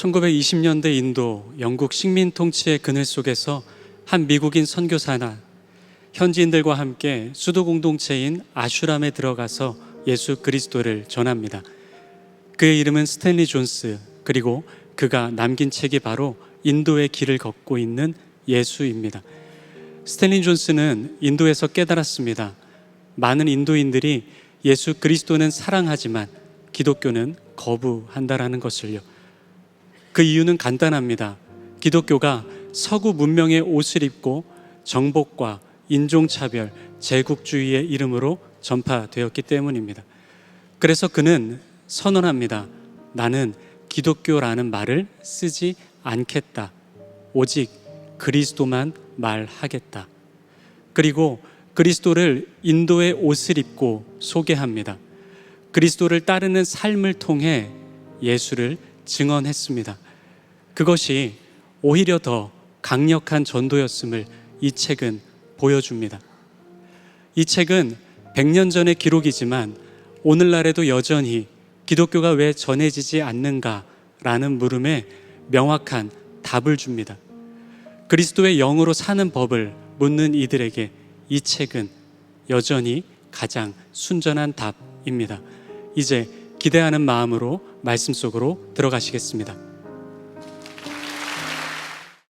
1920년대 인도 영국 식민 통치의 그늘 속에서 한 미국인 선교사나 현지인들과 함께 수도 공동체인 아슈람에 들어가서 예수 그리스도를 전합니다. 그의 이름은 스탠리 존스 그리고 그가 남긴 책이 바로 인도의 길을 걷고 있는 예수입니다. 스탠리 존스는 인도에서 깨달았습니다. 많은 인도인들이 예수 그리스도는 사랑하지만 기독교는 거부한다라는 것을요. 그 이유는 간단합니다. 기독교가 서구 문명의 옷을 입고 정복과 인종차별, 제국주의의 이름으로 전파되었기 때문입니다. 그래서 그는 선언합니다. 나는 기독교라는 말을 쓰지 않겠다. 오직 그리스도만 말하겠다. 그리고 그리스도를 인도의 옷을 입고 소개합니다. 그리스도를 따르는 삶을 통해 예수를 증언했습니다. 그것이 오히려 더 강력한 전도였음을 이 책은 보여줍니다. 이 책은 100년 전의 기록이지만 오늘날에도 여전히 기독교가 왜 전해지지 않는가라는 물음에 명확한 답을 줍니다. 그리스도의 영으로 사는 법을 묻는 이들에게 이 책은 여전히 가장 순전한 답입니다. 이제 기대하는 마음으로 말씀 속으로 들어가시겠습니다.